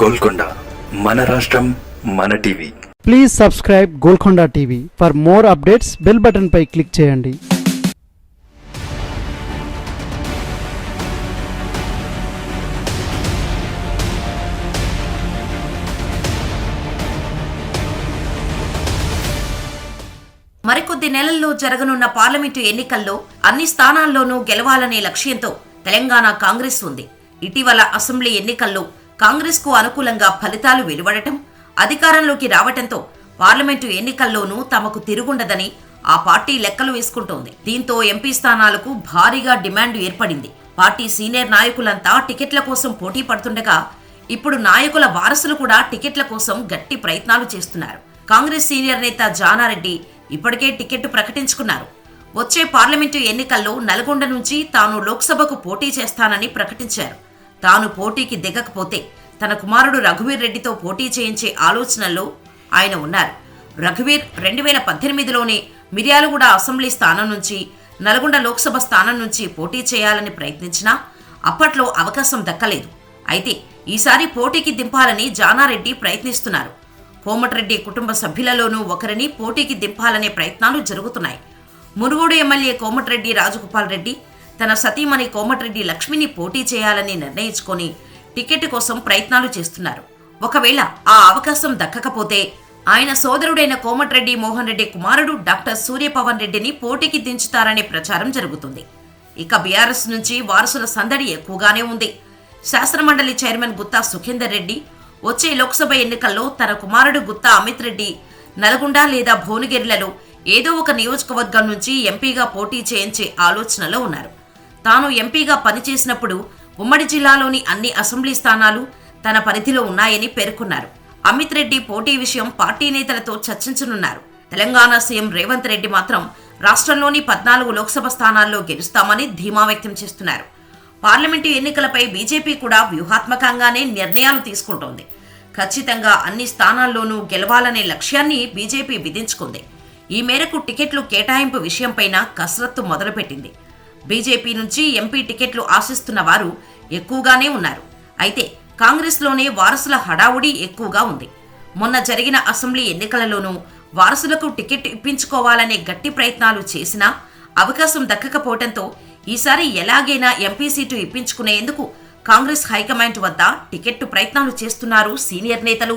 గోల్కొండ మన రాష్ట్రం మన TV. Please subscribe Golkonda TV for more updates bell button pi click చేయండి. మరికొద్ది నెలల్లో జరగనున్న పార్లమెంటు ఎన్నికల్లో అన్ని స్థానాల్లోనూ గెలవాలనే లక్ష్యంతో తెలంగాణ కాంగ్రెస్ ఉంది. ఇటీవల అసెంబ్లీ ఎన్నికల్లో కాంగ్రెస్కు అనుకూలంగా ఫలితాలు వెలువడటం అధికారంలోకి రావటంతో పార్లమెంటు ఎన్నికల్లోనూ తమకు తిరుగుండదని ఆ పార్టీ లెక్కలు వేసుకుంటోంది. దీంతో ఎంపీ స్థానాలకు భారీగా డిమాండ్ ఏర్పడింది. పార్టీ సీనియర్ నాయకులంతా టికెట్ల కోసం పోటీ పడుతుండగా ఇప్పుడు నాయకుల వారసులు కూడా టికెట్ల కోసం గట్టి ప్రయత్నాలు చేస్తున్నారు. కాంగ్రెస్ సీనియర్ నేత జానారెడ్డి ఇప్పటికే టికెట్ ప్రకటించుకున్నారు. వచ్చే పార్లమెంటు ఎన్నికల్లో నల్గొండ నుంచి తాను లోక్సభకు పోటీ చేస్తానని ప్రకటించారు. తాను పోటీకి దిగకపోతే తన కుమారుడు రఘువీర్ రెడ్డితో పోటీ చేయించే ఆలోచనల్లో ఆయన ఉన్నారు. రఘువీర్ రెండు వేల పద్దెనిమిదిలోనే మిర్యాలగూడ అసెంబ్లీ స్థానం నుంచి నల్గొండ లోక్సభ స్థానం నుంచి పోటీ చేయాలని ప్రయత్నించినా అప్పట్లో అవకాశం దక్కలేదు. అయితే ఈసారి పోటీకి దింపాలని జానారెడ్డి ప్రయత్నిస్తున్నారు. కోమటిరెడ్డి కుటుంబ సభ్యులలోనూ ఒకరిని పోటీకి దింపాలనే ప్రయత్నాలు జరుగుతున్నాయి. మునుగోడు ఎమ్మెల్యే కోమటిరెడ్డి రాజగోపాల్ రెడ్డి తన సతీమణి కోమటిరెడ్డి లక్ష్మిని పోటీ చేయాలని నిర్ణయించుకొని టికెట్ కోసం ప్రయత్నాలు చేస్తున్నారు. ఒకవేళ ఆ అవకాశం దక్కకపోతే ఆయన సోదరుడైన కోమటిరెడ్డి మోహన్ రెడ్డి కుమారుడు డాక్టర్ సూర్యపవన్ రెడ్డిని పోటీకి దించుతారనే ప్రచారం జరుగుతుంది. ఇక బీఆర్ఎస్ నుంచి వారసుల సందడి ఎక్కువగానే ఉంది. శాసనమండలి చైర్మన్ గుత్తా సుఖేందర్ రెడ్డి వచ్చే లోక్సభ ఎన్నికల్లో తన కుమారుడు గుత్తా అమిత్ రెడ్డి నల్గొండ లేదా భువనగిరిలలో ఏదో ఒక నియోజకవర్గం నుంచి ఎంపీగా పోటీ చేయించే ఆలోచనలో ఉన్నారు. తాను ఎంపీగా పనిచేసినప్పుడు ఉమ్మడి జిల్లాలోని అన్ని అసెంబ్లీ స్థానాలు తన పరిధిలో ఉన్నాయని పేర్కొన్నారు. అమిత్ రెడ్డి పోటీ విషయం పార్టీ నేతలతో చర్చించనున్నారు. తెలంగాణ సీఎం రేవంత్ రెడ్డి మాత్రం రాష్ట్రంలోని పద్నాలుగు లోక్సభ స్థానాల్లో గెలుస్తామని ధీమా వ్యక్తం చేస్తున్నారు. పార్లమెంటు ఎన్నికలపై బీజేపీ కూడా వ్యూహాత్మకంగానే నిర్ణయాలు తీసుకుంటోంది. ఖచ్చితంగా అన్ని స్థానాల్లోనూ గెలవాలనే లక్ష్యాన్ని బీజేపీ విధించుకుంది. ఈ మేరకు టికెట్లు కేటాయింపు విషయంపైన కసరత్తు మొదలుపెట్టింది. బీజేపీ నుంచి ఎంపీ టికెట్లు ఆశిస్తున్న వారు ఎక్కువగానే ఉన్నారు. అయితే కాంగ్రెస్లోనే వారసుల హడావుడి ఎక్కువగా ఉంది. మొన్న జరిగిన అసెంబ్లీ ఎన్నికలలోనూ వారసులకు టికెట్ ఇప్పించుకోవాలనే గట్టి ప్రయత్నాలు చేసినా అవకాశం దక్కకపోవడంతో ఈసారి ఎలాగైనా ఎంపీ సీటు ఇప్పించుకునేందుకు కాంగ్రెస్ హైకమాండ్ వద్ద టికెట్టు ప్రయత్నాలు చేస్తున్నారు సీనియర్ నేతలు.